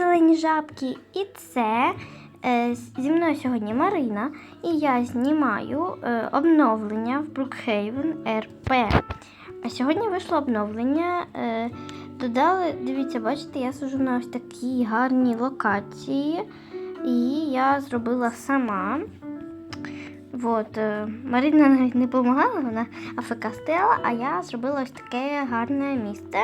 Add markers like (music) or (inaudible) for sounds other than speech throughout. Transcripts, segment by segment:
зелені жабки. І це е, зі мною сьогодні Марина, і я знімаю е, обновлення в Brookhaven RP. А сьогодні вийшло обновлення. Е, додали, дивіться, бачите, я сижу на ось такій гарній локації, і я зробила сама. Вот, е, Марина навіть не допомагала, вона АФК стояла, а я зробила ось таке гарне місце.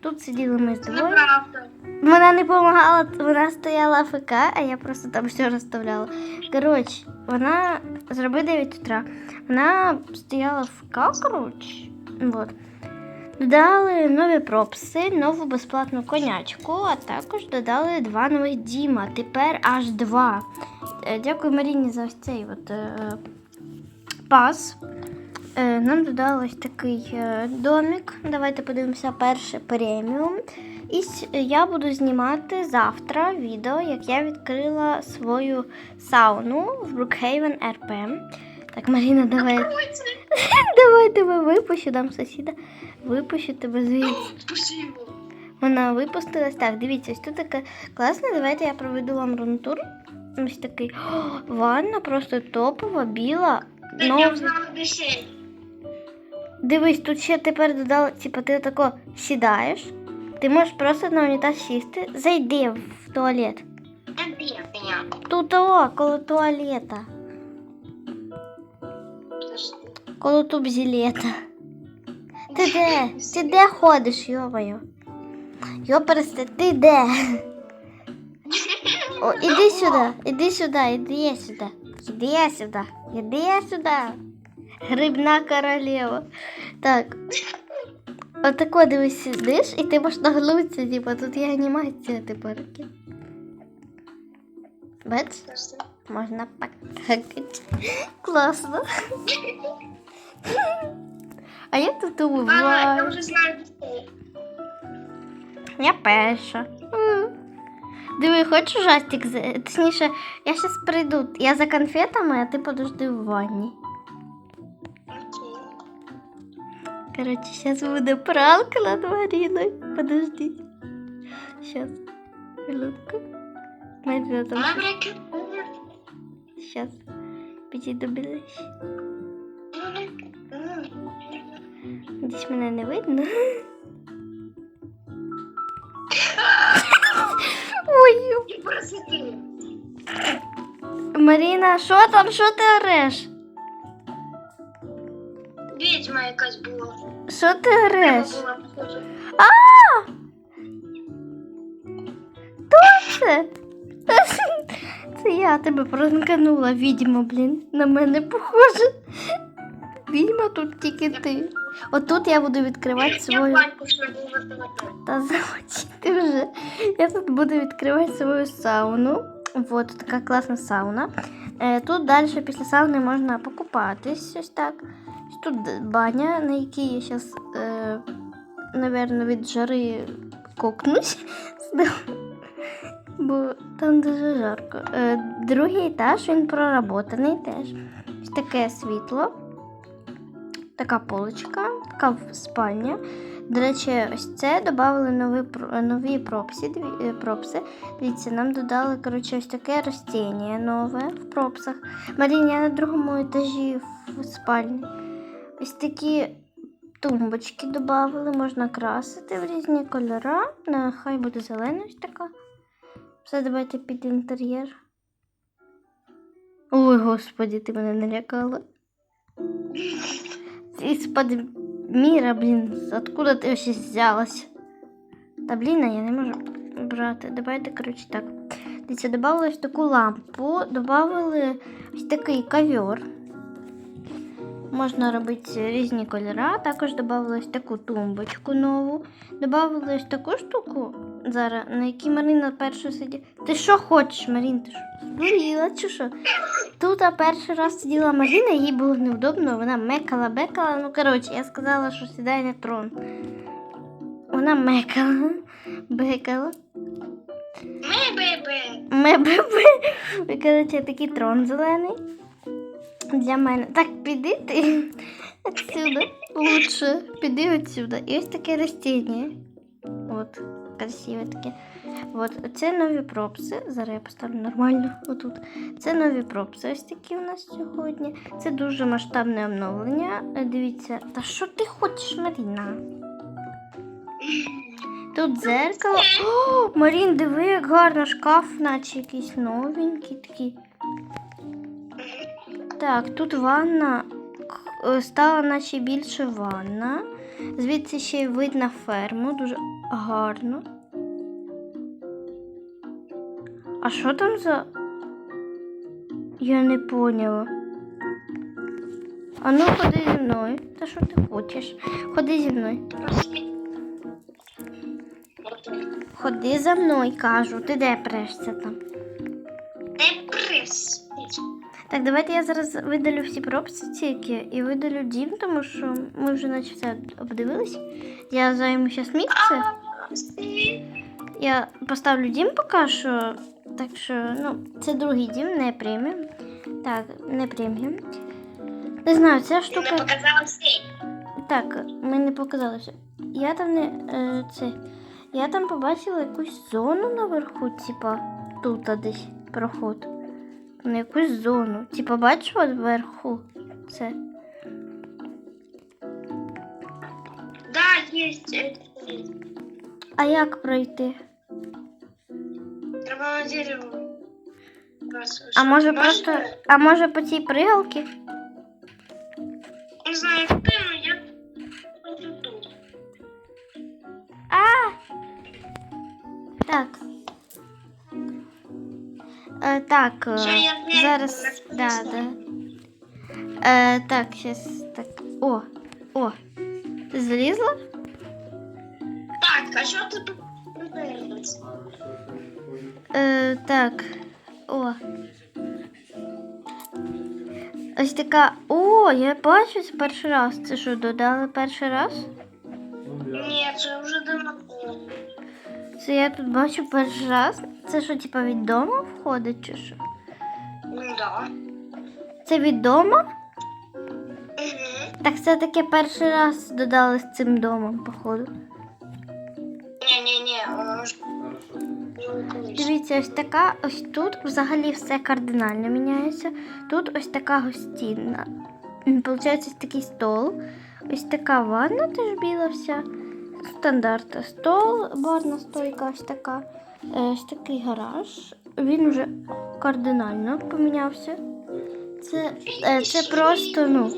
Тут сиділи ми з двоє. неправда. Вона не допомагала, вона стояла АФК, а я просто там все розставляла. Коротше, вона зробила 9 утра. Вона стояла АФК, коротше. Вот. Додали нові пропси, нову безплатну конячку, а також додали два нових Діма. Тепер аж два. Е, Дякую Маріні за цей от, е, пас. Е, Нам додали ось такий е, домик. Давайте подивимося перше преміум. І я буду знімати завтра відео, як я відкрила свою сауну в Brookhaven RP. Так, Маріна, давай, (laughs) давай тебе випущу, дам сусіда. Випущу тебе звідси. (gasps) Вона випустилась. Так, дивіться, ось тут таке класне. Давайте я проведу вам рунтур. Ось такий. О, (gasps) ванна просто топова, біла. Я Нова. Дивись, тут ще тепер додали, типу, ти тако сідаєш. Ти можеш просто на унітаз сісти, зайди в туалет. Тут о, коло туалета. Коло тубзілета. (laughs) Ти де? Ти де ходиш, йомаю? Йоперсте, ти де? О, іди сюди, іди сюди, іди сюди. Іди сюди, іди сюди. Грибна королева. Так. Отако дивись сидиш, і ти можеш нагнутися, типу, тут є анімація тепер. Бач? Подожди. Можна покакати. Класно. (laughs) А я тут Ага, я убиваю. вже знаю басейн. Я перша. М. Диви, хочеш ужастик? з- Точніше, я зараз прийду. Я за конфетами, а ти подожди в ванні. Окей. Короче, сейчас буде пранк над Мариною. Подожди. Сейчас. Минутку. Марина там. Вона брекет. Сейчас. Підійду ближче. Десь мене не видно. Ой. Маріна, що там? Що ти ореш? Відьма якась була. Що ти ореш? А! Хто це? Це я тебе пранканула, відьма, блін. На мене похоже. Відьма тут тільки ти. Отут я буду відкривати свою. Та замочи ти вже. Я тут буду відкривати свою сауну. Вот така класна сауна. Е, тут далі після сауни можна покупатись. Ось так. Тут баня, на якій я зараз, е, напевно, від жари кокнусь. Бо там дуже жарко. Е, другий етаж він проработаний теж. Ось таке світло. Така полочка, така спальня. До речі, ось це додали нові, нові пропси. дві- е, пропси. Дивіться, нам додали коротше, ось таке ростіння нове в пропсах. Маріня на другому етажі в спальні. Ось такі тумбочки додали, можна красити в різні кольори. Нехай буде зелена ось така. Все, давайте під інтер'єр. Ой, господі, ти мене налякала. Из-под мира, блин, откуда ты вообще взялась? Та блін, а я не можу брати. Давайте, коротше, так. Дивіться, додали ось лампу, додали ось такий ковер. Можна робити різні кольори. Також додали ось таку тумбочку нову. Додали ось таку штуку зараз, на якій Марина перша сиділа. Ти що хочеш, Марін? Ти що? Здуріла чи що? Тут перший раз сиділа Маріна, їй було невдобно, вона мекала, бекала. Ну, коротше, я сказала, що сідає на трон. Вона мекала, (laughs) бекала. Ме-бе-бе. Мебебе. І, (laughs) коротше, такий трон зелений. Для мене. Так, піди ти отсюда. Лучше. Піди отсюда. І ось таке растіння. От, красиве таке. От, це нові пропси. Зараз я поставлю нормально отут. Це нові пропси, ось такі у нас сьогодні. Це дуже масштабне обновлення. Е, Дивіться, та що ти хочеш, Маріна? Тут дзеркало. О, Марін, диви, як гарно шкаф, наче якийсь новенький такий. Так, тут ванна е, стала наче більше ванна. Звідси ще й вид ферму, дуже гарно. А що там за. Я не поняла. А ну ходи зі мною. Та що ти хочеш? Ходи зі мною. Ходи за мною, кажу. Ти де прешся там? Так, давайте я зараз видалю всі прописи тільки і видалю дім, тому що ми вже наче все обдивились. Я займу зараз місце. Я поставлю дім поки що. Так що, ну, це другий дім, не преміум. Так, не преміум. Не знаю, ця Ти не штука. показала сейф. Так, ми не показали все. Я там не. Е, це. Я там побачила якусь зону наверху, типа тут десь проход. На якусь зону. Типа, бачиш от вверху це. Да, есть. е, А як пройти? Треба на дерево. А може Можна? просто. А може по цій пригалці? Не знаю, як ти, але я тут. А! Так. Е, так. е, я зараз. Да, да. Е, так, зараз. Так. О, о. Ти залізла? Так, а що тут придивилась? Е, так. О. Ось така. О, я бачу це перший раз. Це що, додали перший раз? Ні, це вже давно було. Це я тут бачу перший раз. Це що, типа від дому входить чи що? Ну да. Це від дому? Угу. Так це таке перший раз додали з цим домом, походу. Ні-ні-ні, воно ж. Дивіться, ось така, ось тут взагалі все кардинально міняється. Тут ось така гостінна. Получається ось такий стол. Ось така ванна теж біла вся. Стандарт. Стол, барна стойка, ось така. Е, Ось такий гараж. Він вже кардинально помінявся. Це, е, це просто, ну,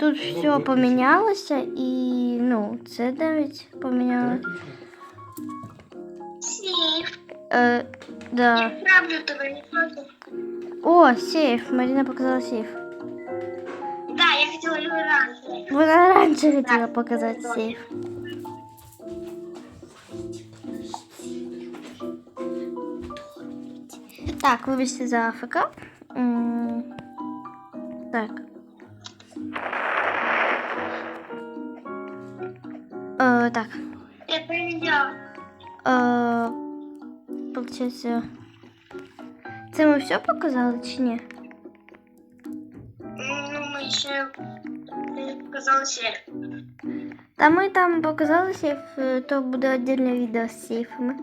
тут все помінялося і ну, це навіть помінялося. Сейф. Е, да. Я правда тебе не проти. О, сейф. Марина показала сейф. Да, я хотіла його раніше. Вона раніше хотіла показати сейф. Так, вибачте за АФК. Так. Е, так. Я прийняла. Е, получається. Це ми все показали чи ні? Ну, ми ще не показали сейф. Та ми там показали сейф, е, то буде віддільне відео з сейфами.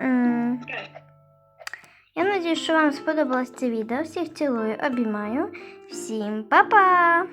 М, Я надію, що вам сподобалось це відео. Всіх цілую, обіймаю. Всім па-па!